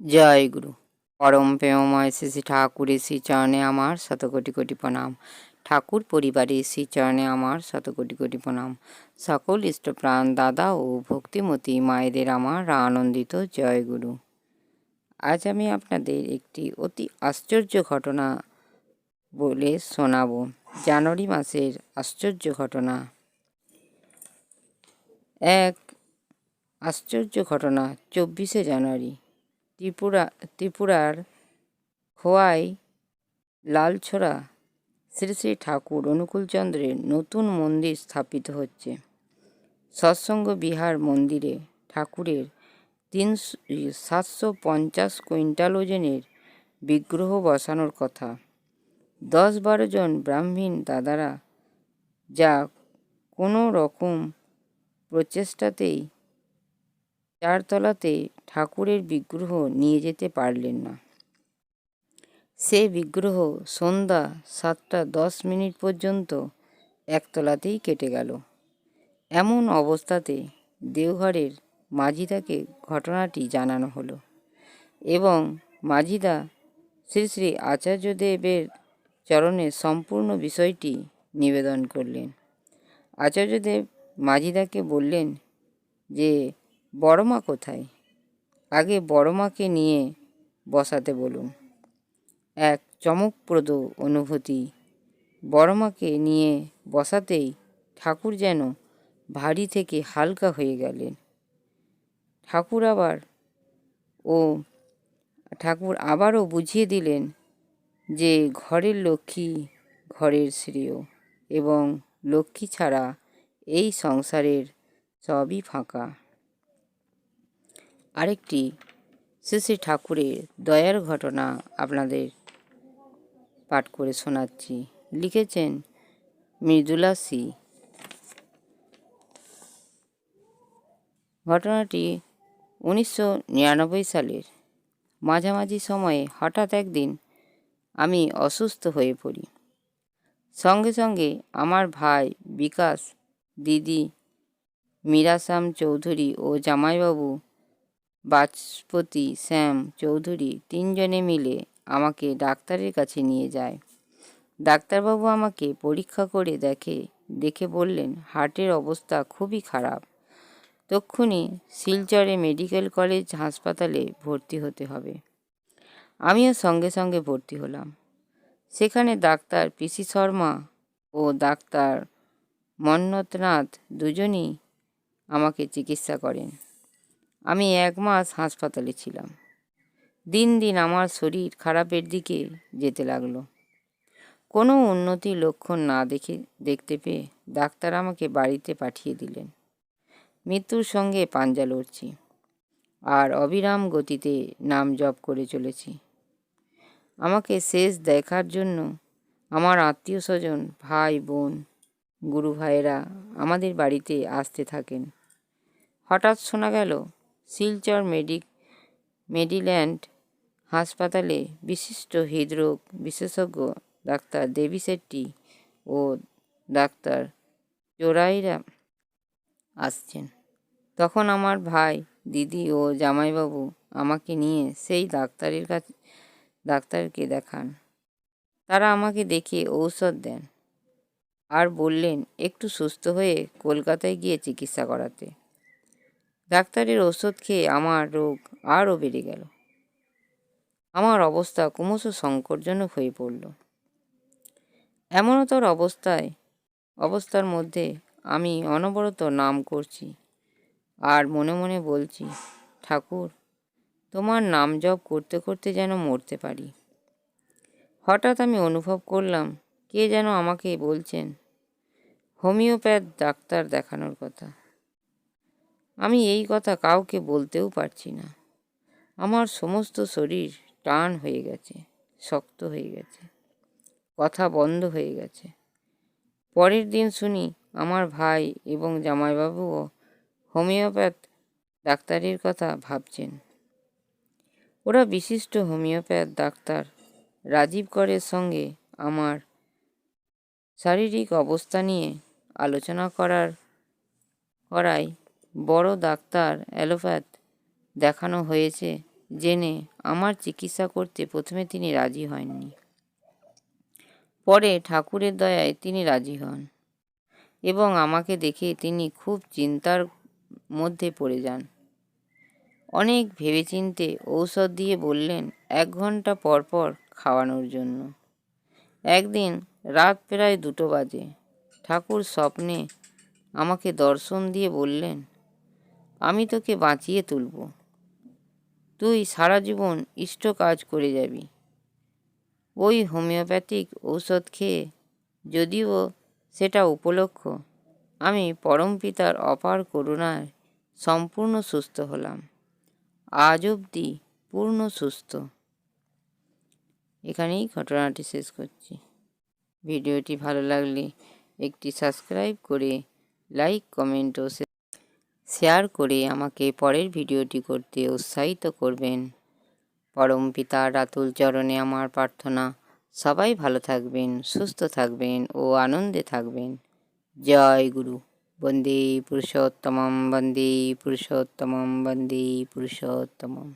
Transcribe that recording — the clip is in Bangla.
জয় গুরু। পরম প্রেমময় শ্রী শ্রী ঠাকুরের শ্রী চরণে আমার শত কোটি কোটি প্রণাম। ঠাকুর পরিবারের শ্রী চরণে আমার শত কোটি কোটি প্রণাম। সকল ইষ্টপ্রাণ দাদা ও ভক্তিমতী মায়েদের আমার আনন্দিত জয় গুরু। আজ আমি আপনাদের একটি অতি আশ্চর্য ঘটনা বলে শোনাবো। জানুয়ারি মাসের আশ্চর্য ঘটনা। এক আশ্চর্য ঘটনা, চব্বিশে জানুয়ারি। ত্রিপুরা, ত্রিপুরার খোয়াই লালছড়া শ্রী শ্রী ঠাকুর অনুকূলচন্দ্রের নতুন মন্দির স্থাপিত হচ্ছে। সৎসঙ্গ বিহার মন্দিরে ঠাকুরের তিন সাতশো পঞ্চাশ কুইন্টাল ওজনের বিগ্রহ বসানোর কথা। দশ বারো জন ব্রাহ্মীণ দাদারা যা কোনো রকম প্রচেষ্টাতেই চারতলাতে ঠাকুরের বিগ্রহ নিয়ে যেতে পারলেন না। সে বিগ্রহ সন্ধ্যা সাতটা দশ মিনিট পর্যন্ত একতলাতেই কেটে গেল। এমন অবস্থাতে দেওঘরের মাঝিদাকে ঘটনাটি জানানো হলো এবং মাঝিদা শ্রী শ্রী আচার্যদেবের চরণে সম্পূর্ণ বিষয়টি নিবেদন করলেন। আচার্যদেব মাঝিদাকে বললেন যে বড় মা কোথায়? আগে বড় মাকে নিয়ে বসাতে বলুন। এক চমকপ্রদ অনুভূতি। বড় মাকে নিয়ে বসাতেই ঠাকুর যেন ভারী থেকে হালকা হয়ে গেলেন। ঠাকুর আবার ও ঠাকুর আবারও বুঝিয়ে দিলেন যে ঘরের লক্ষ্মী ঘরের শ্রেয় এবং লক্ষ্মী ছাড়া এই সংসারের সবই ফাঁকা। আরেকটি শ্রী শ্রী ঠাকুরের দয়ার ঘটনা আপনাদের পাঠ করে শোনাচ্ছি। লিখেছেন মৃদুলা সি। ঘটনাটি উনিশশো নিরানব্বই সালের মাঝামাঝি সময়ে হঠাৎ একদিন আমি অসুস্থ হয়ে পড়ি। সঙ্গে সঙ্গে আমার ভাই বিকাশ, দিদি, মীরাসাম চৌধুরী ও জামাইবাবু বাচপতি শ্যাম চৌধুরী তিনজনে মিলে আমাকে ডাক্তারের কাছে নিয়ে যায়। ডাক্তারবাবু আমাকে পরীক্ষা করে দেখে দেখে বললেন, হার্টের অবস্থা খুবই খারাপ। তক্ষুনি শিলচরে মেডিকেল কলেজ হাসপাতালে ভর্তি হতে হবে। আমিও সঙ্গে সঙ্গে ভর্তি হলাম। সেখানে ডাক্তার পিসি শর্মা ও ডাক্তার মন্নতনাথ দুজনই আমাকে চিকিৎসা করেন। আমি এক মাস হাসপাতালে ছিলাম। দিন দিন আমার শরীর খারাপের দিকে যেতে লাগল। কোনো উন্নতি লক্ষণ না দেখে, দেখতে পেয়ে ডাক্তার আমাকে বাড়িতে পাঠিয়ে দিলেন। মৃত্যুর সঙ্গে পাঞ্জা লড়ছি আর অবিরাম গতিতে নাম জপ করে চলেছি। আমাকে শেষ দেখার জন্য আমার আত্মীয় স্বজন ভাই, বোন গুরু ভাইয়েরা আমাদের বাড়িতে আসতে থাকেন। হঠাৎ শোনা গেল শিলচর মেডিক, মেডিল্যান্ড হাসপাতালে বিশিষ্ট হৃদরোগ বিশেষজ্ঞ ডাক্তার দেবী শেট্টি ও ডাক্তার চোরাইরা আসছেন। তখন আমার ভাই, দিদি ও জামাইবাবু আমাকে নিয়ে সেই ডাক্তারের কাছে, ডাক্তারকে দেখান। তারা আমাকে দেখে ঔষধ দেন। আর বললেন, একটু সুস্থ হয়ে কলকাতায় গিয়ে চিকিৎসা করাতে। ডাক্তারের ওষুধ খেয়ে আমার রোগ আরও বেড়ে গেল। আমার অবস্থা ক্রমশ সংকটজনক হয়ে পড়ল। এমনতর অবস্থায়, অবস্থার মধ্যে আমি অনবরত নাম করছি আর মনে মনে বলছি, ঠাকুর, তোমার নাম জপ করতে করতে যেন মরতে পারি। হঠাৎ আমি অনুভব করলাম, কে যেন আমাকে বলছেন, হোমিওপ্যাথ ডাক্তার দেখানোর কথা। আমি এই কথা কাউকে বলতেও পারছি না। আমার সমস্ত শরীর টান হয়ে গেছে, শক্ত হয়ে গেছে, কথা বন্ধ হয়ে গেছে। পরের দিন শুনি আমার ভাই এবং জামাইবাবুও হোমিওপ্যাথ ডাক্তারের কথা ভাবছেন। ওরা বিশিষ্ট হোমিওপ্যাথ ডাক্তার রাজীব করের সঙ্গে আমার শারীরিক অবস্থা নিয়ে আলোচনা করার, করায় বড় ডাক্তার অ্যালোপ্যাথ দেখানো হয়েছে জেনে আমার চিকিৎসা করতে প্রথমে তিনি রাজি হননি। পরে ঠাকুরের দয়ায় তিনি রাজি হন এবং আমাকে দেখে তিনি খুব চিন্তার মধ্যে পড়ে যান। অনেক ভেবেচিন্তে ঔষধ দিয়ে বললেন, এক ঘণ্টা পর পর খাওয়ানোর জন্য। একদিন রাত প্রায় দুটো বাজে। ঠাকুর স্বপ্নে আমাকে দর্শন দিয়ে বললেন আমি তোকে বাঁচিয়ে তুলব। তুই সারা জীবন ইষ্ট কাজ করে যাবি। ওই হোমিওপ্যাথিক ঔষধ খেয়ে যদিও সেটা উপলক্ষ, আমি পরম পিতার অপার করুণায় সম্পূর্ণ সুস্থ হলাম। আজ অবধি পূর্ণ সুস্থ। এখানেই ঘটনাটি শেষ করছি। ভিডিওটি ভালো লাগলে একটি সাবস্ক্রাইব করে লাইক, কমেন্ট ও শেয়ার করে আমাকে পরের ভিডিওটি করতে উৎসাহিত করবেন। পরম পিতা রাতুল চরণে আমার প্রার্থনা। সবাই ভালো থাকবেন, সুস্থ থাকবেন ও আনন্দে থাকবেন। জয় গুরু। বন্দে পুরুষোত্তমম বন্দে পুরুষোত্তমম বন্দে পুরুষোত্তমম।